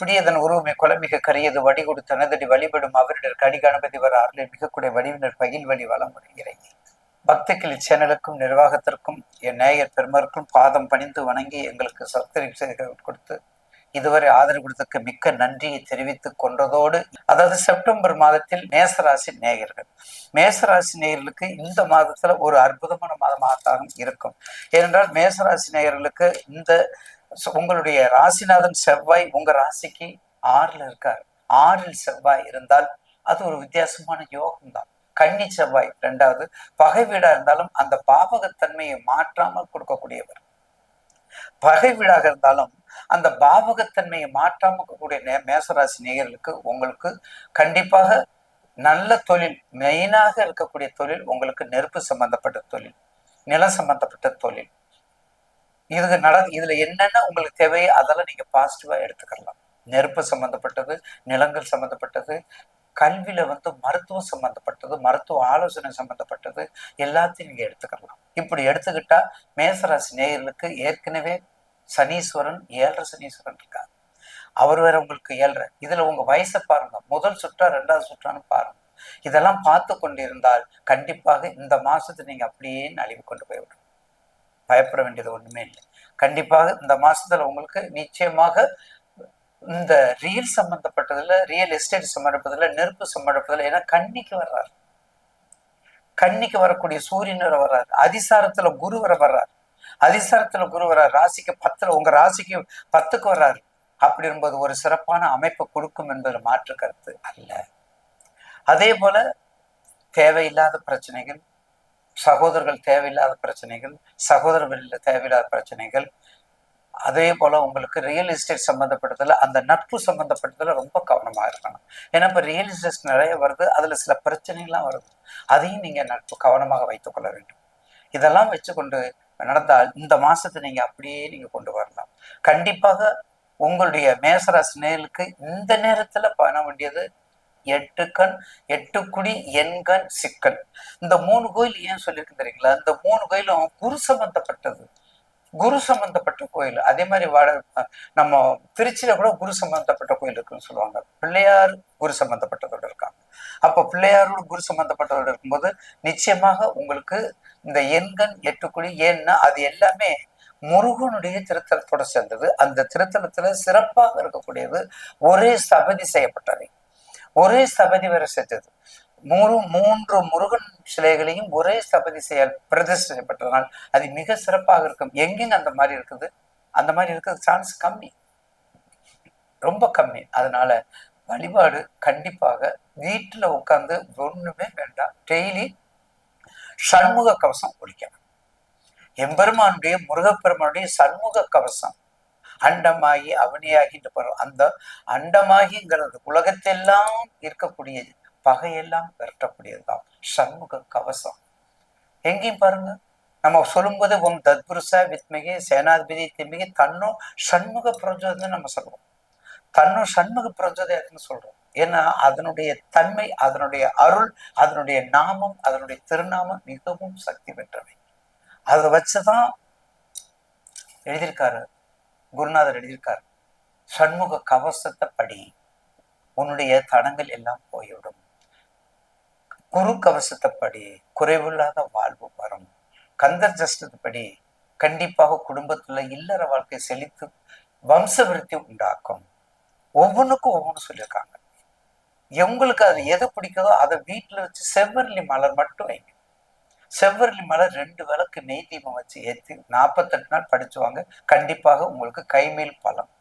பிடியதன் உருவமை குலமிக கரியது வடிகொடு தனதடி வழிபடும் அவரிடர் கடி கணபதி வர அருளை மிகக்கூடிய வடிவினர் பகில் வழி வளம் இறைஞ்சி பக்திகள் இச்சேனலுக்கும் நிர்வாகத்திற்கும் என் நேயர் பெருமருக்கும் பாதம் பணிந்து வணங்கி எங்களுக்கு சப்ஸ்கிரைப் கொடுத்து இதுவரை ஆதரவு கொடுத்ததுக்கு மிக்க நன்றியை தெரிவித்துக் கொண்டதோடு அதாவது செப்டம்பர் மாதத்தில் மேசராசி நேயர்கள். மேசராசி நேயர்களுக்கு இந்த மாதத்துல ஒரு அற்புதமான மாதமாகத்தான் இருக்கும். ஏனென்றால் மேசராசி நேயர்களுக்கு இந்த உங்களுடைய ராசிநாதன் செவ்வாய் உங்க ராசிக்கு ஆறுல இருக்கார். ஆறில் செவ்வாய் இருந்தால் அது ஒரு வித்தியாசமான யோகம் தான் கன்னி செவ்வாய் ரெண்டாவது. பகை வீடா இருந்தாலும் அந்த பாவகத்தன்மையை மாற்றாமல் கொடுக்கக்கூடியவர். பகை வீடாக இருந்தாலும் அந்த பாவகத்தன்மையை மாற்றாம இருக்கக்கூடிய மேசராசி நேயர்களுக்கு உங்களுக்கு கண்டிப்பாக நல்ல தொழில் மெயினாக இருக்கக்கூடிய தொழில் உங்களுக்கு நெருப்பு சம்பந்தப்பட்ட தொழில் நிலம் சம்பந்தப்பட்ட தொழில். இதுக்கு நட இதுல என்னென்ன உங்களுக்கு தேவையோ அதெல்லாம் நீங்க பாசிட்டிவா எடுத்துக்கலாம். நெருப்பு சம்பந்தப்பட்டது நிலங்கள் சம்பந்தப்பட்டது கல்வியில வந்து மருத்துவம் சம்பந்தப்பட்டது மருத்துவ ஆலோசனை சம்பந்தப்பட்டது எல்லாத்தையும் நீங்க எடுத்துக்கலாம். இப்படி எடுத்துக்கிட்டா மேசராசி நேயர்களுக்கு ஏற்கனவே சனீஸ்வரன் ஏழரை சனீஸ்வரன் இருக்கார். அவர் வேற உங்களுக்கு ஏழரை. இதுல உங்க வயசை பாருங்க. முதல் சுற்றா ரெண்டாவது சுற்றான்னு பாருங்க. இதெல்லாம் பார்த்து கொண்டிருந்தால் கண்டிப்பாக இந்த மாசத்தை நீங்க அப்படியே நழுவி கொண்டு போய்விடும் பயப்பட வேண்டியது ஒண்ணுமே இல்லை. கண்டிப்பாக இந்த மாசத்துல உங்களுக்கு நிச்சயமாக இந்த ரியல் சம்மந்தப்பட்டதில் ரியல் எஸ்டேட் சம்பந்தப்பட்டதுல நெருப்பு சம்பந்தப்பட்டதுல ஏன்னா கன்னிக்கு வர்றாரு. கன்னிக்கு வரக்கூடிய சூரியன் வர வர்றாரு. அதிசாரத்துல குரு வர வர்றாரு. அதிசாரத்துல குரு வர்றாரு. ராசிக்கு பத்துல உங்க ராசிக்கு பத்துக்கு வர்றாரு. அப்படி என்பது ஒரு சிறப்பான அமைப்பை கொடுக்கும் என்பது மாற்று கருத்து அல்ல. அதே போல தேவையில்லாத பிரச்சனைகள் சகோதரர்கள் தேவையில்லாத பிரச்சனைகள் சகோதரர்கள் தேவையில்லாத பிரச்சனைகள் அதே போல உங்களுக்கு ரியல் எஸ்டேட் சம்மந்தப்பட்டதுல அந்த நட்பு சம்மந்தப்பட்டதுல ரொம்ப கவனமா இருக்கணும். ஏன்னா இப்போ ரியல் எஸ்டேட் நிறைய வருது அதுல சில பிரச்சனைகள்லாம் வருது. அதையும் நீங்க நட்பு கவனமாக வைத்துக்கொள்ள வேண்டும். இதெல்லாம் வச்சுக்கொண்டு நடந்தால் இந்த மாதத்தை நீங்க அப்படியே நீங்க கொண்டு வரலாம். கண்டிப்பாக உங்களுடைய மேசராசி நேருக்கு இந்த நேரத்துல பண்ண வேண்டியது எட்டு கண் எட்டு குடி எண்கண் சிக்கல். இந்த மூணு கோயில் ஏன் சொல்லியிருக்கு தெரியுங்களா? இந்த மூணு கோயிலும் குரு சம்பந்தப்பட்டது. குரு சம்பந்தப்பட்ட கோயில். அதே மாதிரி வட நம்ம திருச்சியில கூட குரு சம்பந்தப்பட்ட கோயில் இருக்குன்னு சொல்லுவாங்க. பிள்ளையார் குரு சம்பந்தப்பட்டதோட இருக்காங்க. அப்ப பிள்ளையாரோட குரு சம்பந்தப்பட்டதோட இருக்கும்போது நிச்சயமாக உங்களுக்கு இந்த எண்கண் எட்டுக்குழி ஏன்னா அது எல்லாமே முருகனுடைய திருத்தலத்தோட சேர்ந்தது. அந்த திருத்தலத்துல சிறப்பாக இருக்கக்கூடியது ஒரே சபதி செய்யப்பட்டவை ஒரே ஸ்தபதி வரை செஞ்சது மூணு மூன்று முருகன் சிலைகளையும் ஒரே ஸ்தபதி செய்ய பிரதிஷ்டப்பட்டதனால் அது மிக சிறப்பாக இருக்கும். எங்கெங்க அந்த மாதிரி இருக்குது? அந்த மாதிரி இருக்கிறது சான்ஸ் கம்மி. ரொம்ப கம்மி. அதனால வழிபாடு கண்டிப்பாக வீட்டுல உட்கார்ந்து ஒண்ணுமே வேண்டாம். டெய்லி சண்முக கவசம் ஒழிக்கணும். எம்பெருமானுடைய முருகப்பெருமானுடைய சண்முக கவசம் அண்டமாகி அவனியாகின்ற பருவம் அந்த அண்டமாகிங்கிறது உலகத்தெல்லாம் இருக்கக்கூடிய பகையெல்லாம் விரட்டக்கூடியதுதான். சண்முக கவசம். எங்கேயும் பாருங்க. நம்ம சொல்லும்போது உம் தத்புருஷ வித்மிகை சேனாதிபதி திமிகி தன்னும் சண்முக பிரஜோதனை நம்ம சொல்றோம். தன்னும் சண்முக பிரஜோதயத்துன்னு சொல்றோம். ஏன்னா அதனுடைய தன்மை அதனுடைய அருள் அதனுடைய நாமம் அதனுடைய திருநாமம் மிகவும் சக்தி பெற்றவை. அதை வச்சுதான் எழுதியிருக்காரு. குருநாதர் எழுதியிருக்கார் சண்முக கவசத்தை படி உன்னுடைய தடங்கள் எல்லாம் போய்விடும். குரு கவசத்தை படி குறைவில்லாத வாழ்வு வரும். கந்தர் ஜஸ்டத்தை கண்டிப்பாக குடும்பத்துல இல்லற வாழ்க்கை செழித்து வம்ச விருத்தி உண்டாக்கும். ஒவ்வொன்றுக்கும் ஒவ்வொன்று சொல்லியிருக்காங்க. எங்களுக்கு அது எது பிடிக்குதோ அதை வீட்டுல வச்சு செவ்வரளி மலர் மட்டும் வைங்க. செவ்வரளி மலை ரெண்டு விளக்கு நெய் தீபம் வச்சு ஏற்றி நாற்பத்தெட்டு நாள் படிச்சுவாங்க. கண்டிப்பாக உங்களுக்கு கைமேல் பலம்